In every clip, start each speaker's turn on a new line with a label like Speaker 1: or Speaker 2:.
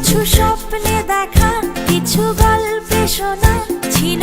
Speaker 1: কিছু স্বপ্নে দেখা কিছু গল্পে শোনা ছিল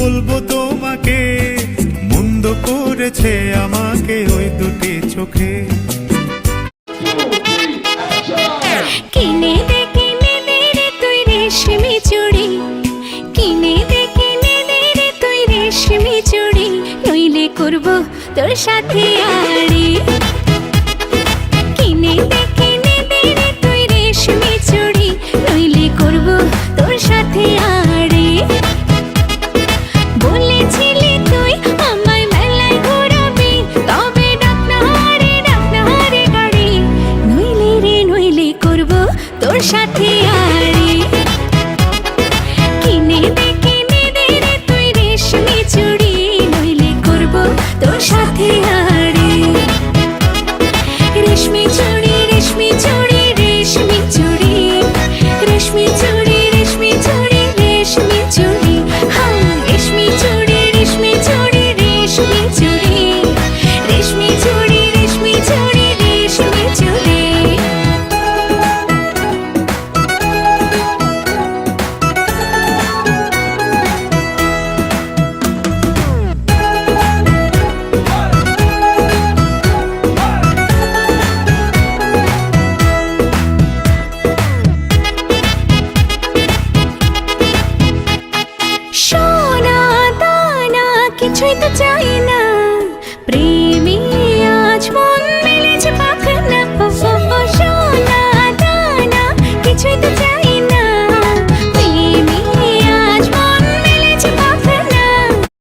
Speaker 2: বলব তোমাকে, মন্দ করেছে আমাকে ওই দুটি চোখে।
Speaker 3: কিনে রে চুড়ি। কিনে চুড়ি। নইলে করব তোর সাথে আড়ি। Should be too কিছুই তো চাই না। প্রেমী আজ মন মিলেছে পাখি